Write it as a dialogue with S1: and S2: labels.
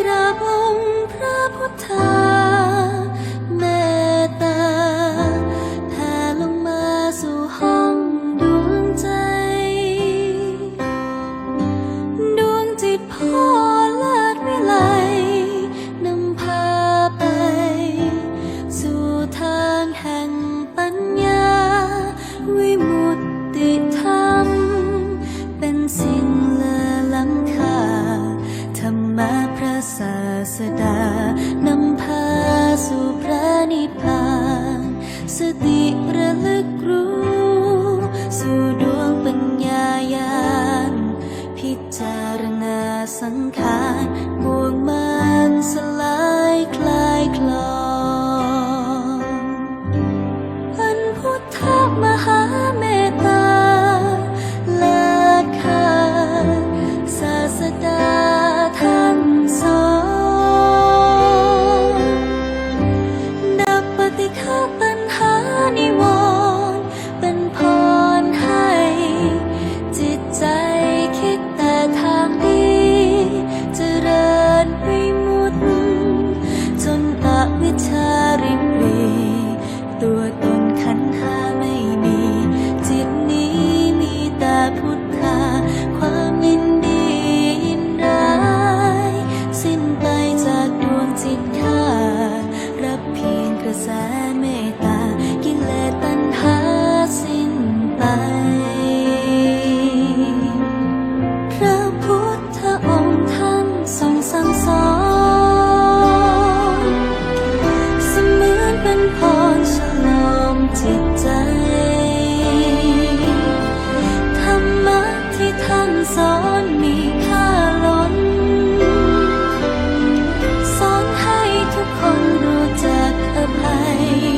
S1: กราบองค์พระพุทธ สดานำพาสู่พระนิพพาน สติระลึกรู้ สู่ดวงปัญญาญาณพิจารณาสังขาร ระแสเมตตา กิเลสตัณหาสิ้นไป พระพุทธองค์ท่านทรงสั่งสอนเสมือนเป็นพรฉลองจิต